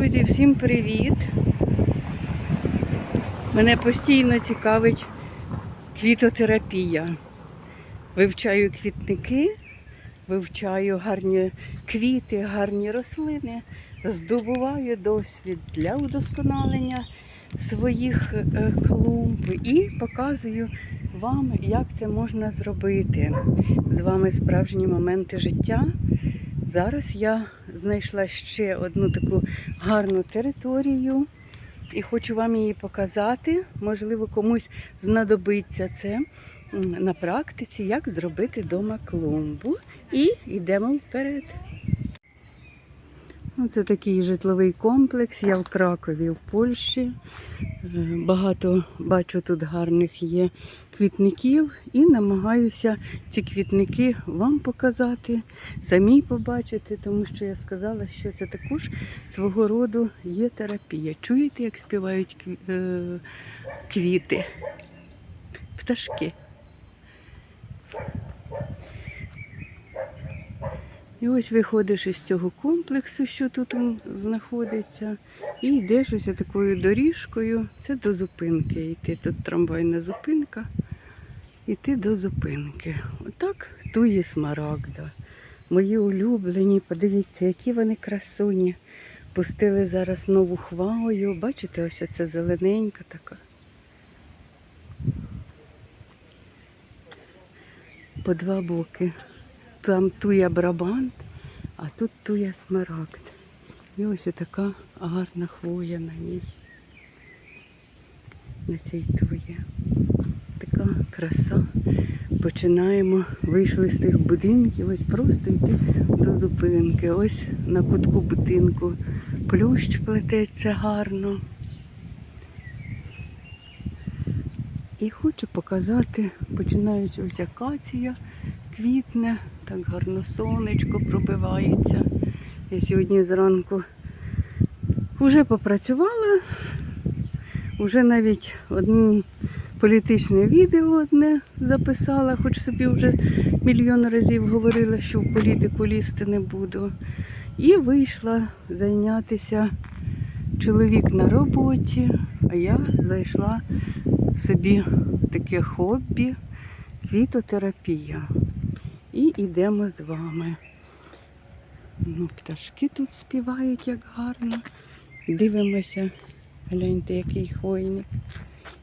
Друзі, всім привіт! Мене постійно цікавить квітотерапія. Вивчаю квітники, вивчаю гарні квіти, гарні рослини, здобуваю досвід для удосконалення своїх е, клумб і показую вам, як це можна зробити. З вами справжні моменти життя. Зараз я знайшла ще одну таку гарну територію і хочу вам її показати. Можливо, комусь знадобиться це на практиці, як зробити вдома клумбу. І йдемо вперед. Ну, Це такий житловий комплекс. Я в Кракові, в Польщі. Е, Багато бачу тут гарних є квітників і намагаюся ці квітники вам показати, самі побачити, тому що я сказала, що це також свого роду є терапія. Чуєте, як співають е, квіти? Пташки. І ось виходиш із цього комплексу, що тут знаходиться, і йдеш ось такою доріжкою. Це до зупинки йти. Тут трамвайна зупинка. Іти до зупинки. Отак тує смарагда. Мої улюблені, подивіться, які вони красуні. Пустили зараз нову хвою. Бачите, ось це зелененька така. По два боки. Там туя брабант, а тут туя смарагд. І ось така гарна хвоя на ній. На цій туї. Така краса. Починаємо, вийшли з тих будинків, ось просто йти до зупинки. Ось на кутку будинку плющ плететься гарно. І хочу показати, починаючи ось акація квітне, так гарно сонечко пробивається. Я сьогодні зранку вже попрацювала, вже навіть одне політичне відео одне записала, хоч собі вже мільйон разів говорила, що в політику лізти не буду. І вийшла зайнятися чоловік на роботі, а я зайшла собі таке хобі квітотерапія. І йдемо з вами. Ну, пташки тут співають як гарно. Дивимося, гляньте, який хвойник.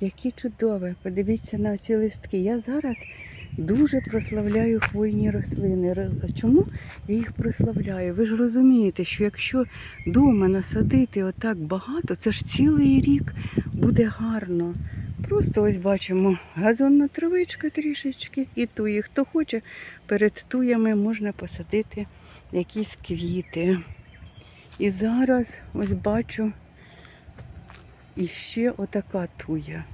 Які чудові. Подивіться на ці листки. Я зараз дуже прославляю хвойні рослини. Чому я їх прославляю? Ви ж розумієте, що якщо вдома насадити отак багато, це ж цілий рік буде гарно. Просто ось бачимо газонна травичка трішечки і туї. Хто хоче, перед туями можна посадити якісь квіти. І зараз ось бачу іще отака туя.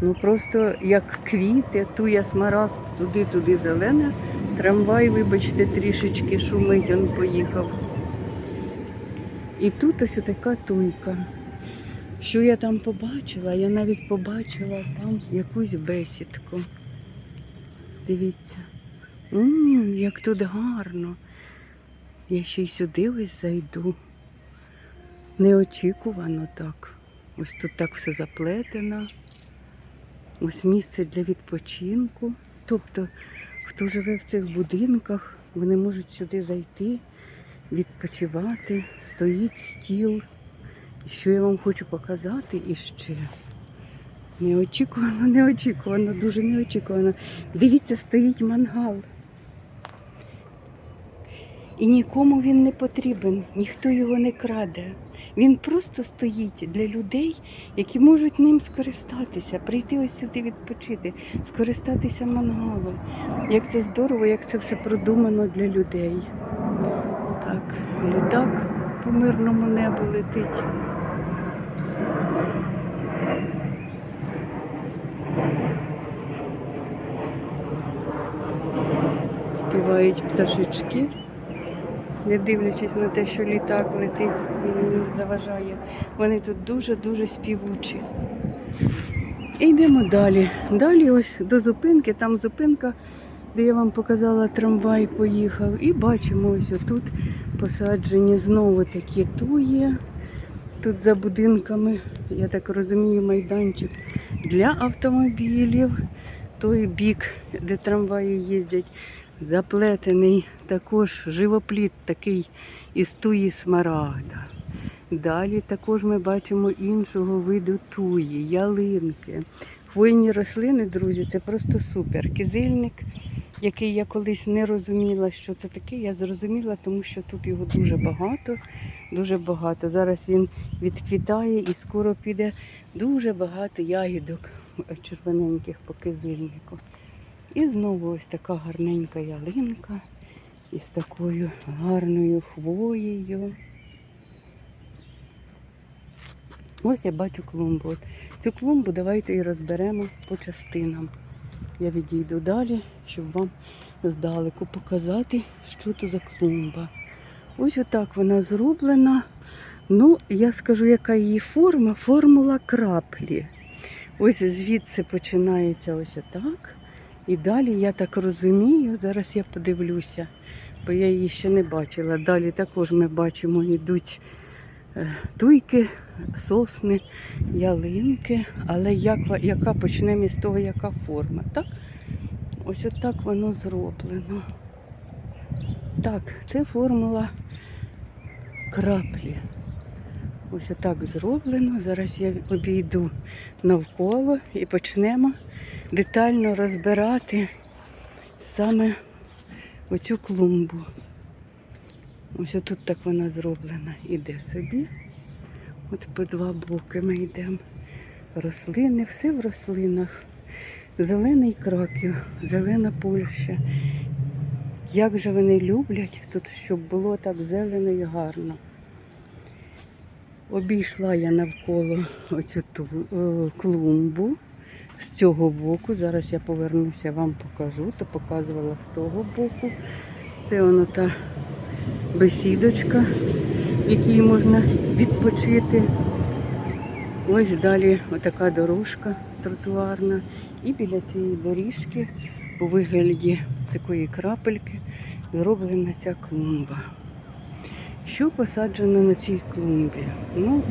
Ну просто як квіти, туя смарагд, туди-туди зелена. Трамвай, вибачте, трішечки шумить, він поїхав. І тут ось така туйка. Що я там побачила? Я навіть побачила там якусь бесідку. Дивіться. Мм, як тут гарно. Я ще й сюди ось зайду. Неочікувано так. Ось тут так все заплетено. Ось місце для відпочинку. Тобто, хто живе в цих будинках, вони можуть сюди зайти, відпочивати, стоїть стіл. Що я вам хочу показати іще. Неочікувано, неочікувано, дуже неочікувано. Дивіться, стоїть мангал. І нікому він не потрібен, ніхто його не краде. Він просто стоїть для людей, які можуть ним скористатися, прийти ось сюди відпочити, скористатися мангалом. Як це здорово, як це все продумано для людей. Так, літак по мирному небу летить. Співають пташечки, не дивлячись на те, що літак летить і мені заважає. Вони тут дуже-дуже співучі. І йдемо далі. Далі ось до зупинки, там зупинка, де я вам показала, трамвай поїхав. І бачимо ось отут посаджені знову такі туї. Тут за будинками, я так розумію, майданчик для автомобілів. Той бік, де трамваї їздять, заплетений також живопліт такий із туї смарагда. Далі також ми бачимо іншого виду туї, ялинки. Хвойні рослини, друзі, це просто супер. Кизильник, який я колись не розуміла, що це таке, я зрозуміла, тому що тут його дуже багато, дуже багато. Зараз він відквітає і скоро піде дуже багато ягідок червоненьких по кизильнику. І знову ось така гарненька ялинка із такою гарною хвоєю. Ось я бачу клумбу. Цю клумбу давайте і розберемо по частинам. Я відійду далі, щоб вам здалеку показати, що це за клумба. Ось отак вона зроблена. Ну, я скажу, яка її форма. Формула краплі. Ось звідси починається ось отак. І далі, я так розумію, зараз я подивлюся, бо я її ще не бачила. Далі також ми бачимо, йдуть е, туйки, сосни, ялинки. Але як, яка почнемо із того, яка форма. Так? Ось отак воно зроблено. Так, це формула краплі. Ось отак зроблено. Зараз я обійду навколо і почнемо детально розбирати саме оцю клумбу. Ось тут так вона зроблена. Іде собі. От по два боки ми йдемо. Рослини, все в рослинах. Зелений краків, зелена Польща. Як же вони люблять тут, щоб було так зелено і гарно. Обійшла я навколо оцю ту е, клумбу з цього боку. Зараз я повернуся, вам покажу, то показувала з того боку. Це воно та бесідочка, в якій можна відпочити. Ось далі отака дорожка тротуарна. І біля цієї доріжки у вигляді такої крапельки зроблена ця клумба. Що посаджено на цій клумбі? Ну,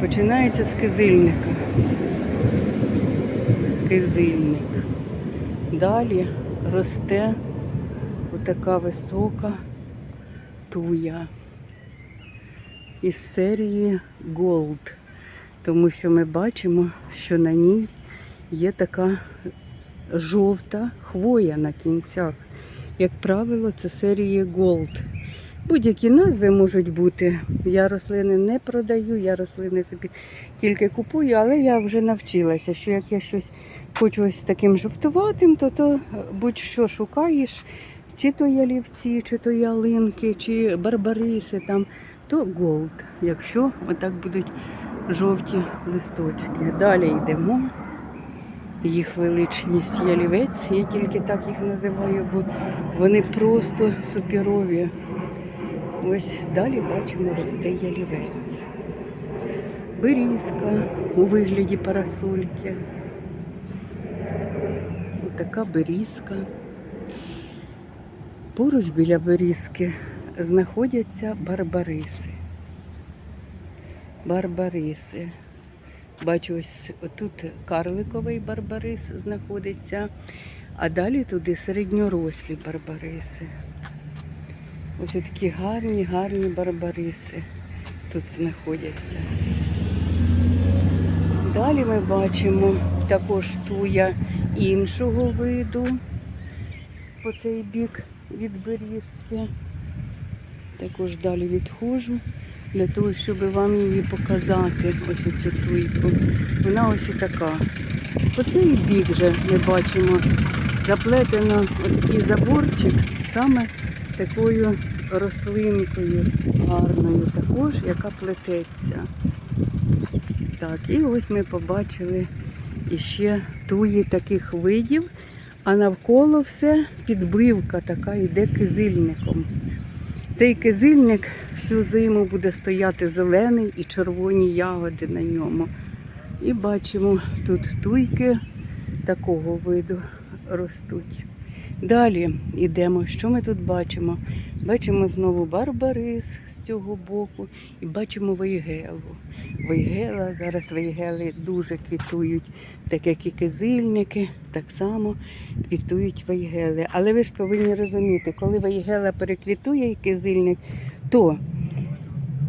починається з кизильника. Кизильник. Далі росте отака висока туя із серії Gold. Тому що ми бачимо, що на ній є така жовта хвоя на кінцях. Як правило, це серії Gold. Будь-які назви можуть бути. Я рослини не продаю, я рослини собі тільки купую, але я вже навчилася, що як я щось хочу ось таким жовтуватим, то, то будь-що шукаєш, чи то ялівці, чи то ялинки, чи барбариси, там, то голд, якщо отак будуть жовті листочки. Далі йдемо. Їх величність ялівець, я тільки так їх називаю, бо вони просто суперові. Ось далі бачимо росте ялівець. Берізка у вигляді парасольки. Отака берізка. Поруч біля берізки знаходяться барбариси. Барбариси. Бачу, ось тут карликовий барбарис знаходиться, а далі туди середньорослі барбариси. Ось такі гарні, гарні барбариси тут знаходяться. Далі ми бачимо також туя іншого виду по цей бік від берізки. Також далі відходжу для того, щоб вам її показати, ось цю туйку. Вона ось така. По цей бік вже ми бачимо заплетено такий заборчик саме такою рослинкою гарною, також, яка плететься. Так, і ось ми побачили іще туї таких видів, а навколо все підбивка така йде кизильником. Цей кизильник всю зиму буде стояти зелений і червоні ягоди на ньому. І бачимо, тут туйки такого виду ростуть. Далі йдемо. Що ми тут бачимо? Бачимо знову барбарис з цього боку і бачимо вейгелу. Вейгела, зараз вейгели дуже квітують, так як і кизильники, так само квітують вейгели. Але ви ж повинні розуміти, коли вейгела переквітує і кизильник, то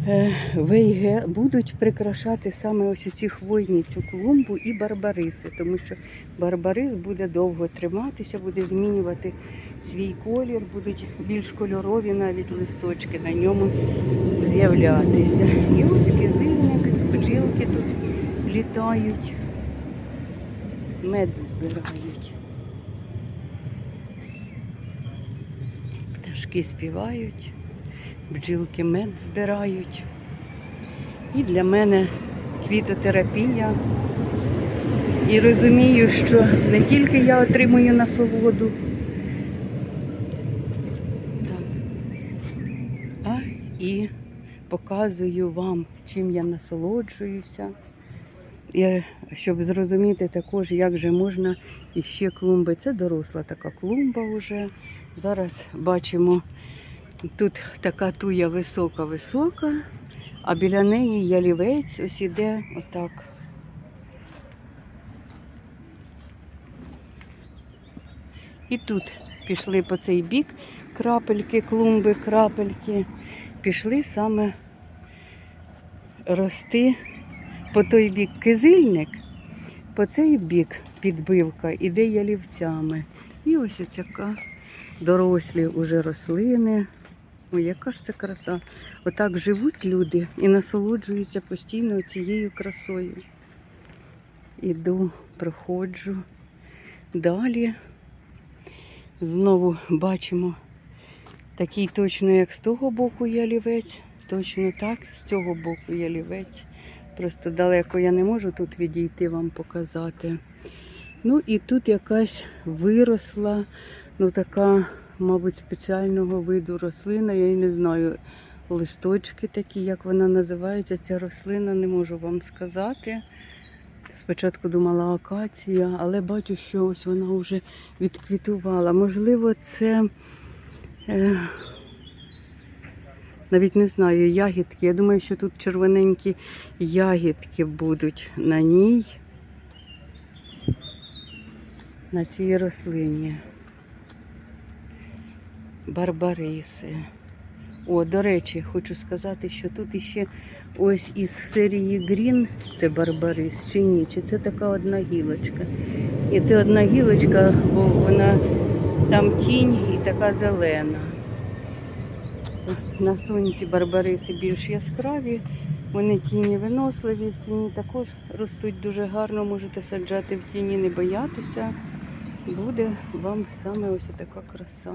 е, вейге будуть прикрашати саме ось ці хвойні цю клумбу і барбариси, тому що барбарис буде довго триматися, буде змінювати свій колір, будуть більш кольорові навіть листочки на ньому з'являтися. І ось кизильник, бджілки тут літають, мед збирають. Пташки співають, бджілки мед збирають. І для мене квітотерапія. І розумію, що не тільки я отримую насолоду, так, а і показую вам, чим я насолоджуюся. І щоб зрозуміти також, як же можна іще клумби. Це доросла така клумба вже. Зараз бачимо, тут така туя висока-висока, а біля неї ялівець ось іде отак. І тут пішли по цей бік крапельки, клумби, крапельки. Пішли саме рости по той бік кизильник, по цей бік підбивка іде ялівцями. І ось оцяка дорослі уже рослини. Ой, яка ж це краса. Отак живуть люди і насолоджуються постійно цією красою. Іду, проходжу далі. Знову бачимо такий точно, як з того боку ялівець, точно так, з цього боку ялівець. Просто далеко я не можу тут відійти вам показати. Ну і тут якась виросла, ну така, мабуть, спеціального виду рослина. Я й не знаю. Листочки такі, як вона називається, ця рослина, не можу вам сказати. Спочатку думала акація, але бачу, що ось вона вже відквітувала. Можливо, це е, навіть не знаю, ягідки. Я думаю, що тут червоненькі ягідки будуть на ній, на цій рослині. Барбариси. О, до речі, хочу сказати, що тут іще ось із серії Грін, це Барбарис, чи ні, чи це така одна гілочка. І це одна гілочка, бо вона там тінь і така зелена. На сонці барбариси більш яскраві, вони тіні виносливі, в тіні також ростуть дуже гарно, можете саджати в тіні, не боятися. Буде вам саме ось така краса.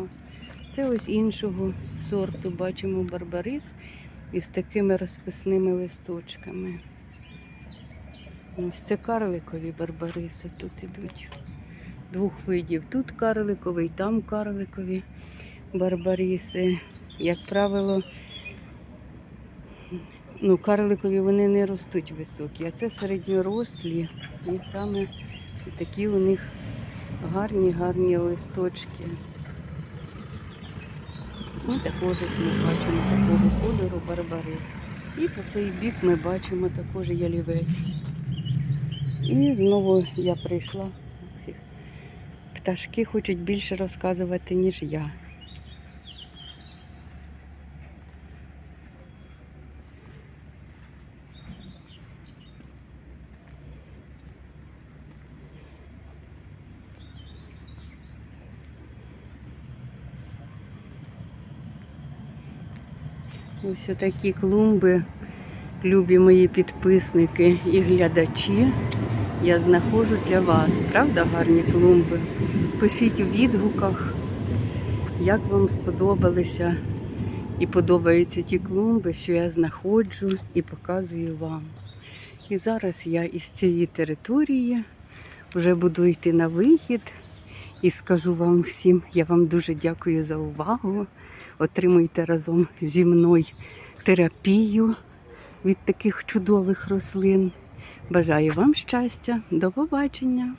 Це ось іншого сорту бачимо барбарис із такими розписними листочками. Ось це карликові барбариси тут ідуть. Двох видів. Тут карликовий, там карликові барбариси. Як правило, ну, карликові вони не ростуть високі, а це середньорослі. І саме такі у них гарні, гарні листочки. І також ми бачимо такого кольору барбарис. І по цей бік ми бачимо також ялівець. І знову я прийшла. Пташки хочуть більше розказувати, ніж я. Ось такі клумби, любі мої підписники і глядачі. Я знаходжу для вас. Правда, гарні клумби? Пишіть у відгуках, як вам сподобалися і подобаються ті клумби, що я знаходжу і показую вам. І зараз я із цієї території вже буду йти на вихід і скажу вам всім, я вам дуже дякую за увагу. Отримуйте разом зі мною терапію від таких чудових рослин. Бажаю вам щастя, до побачення!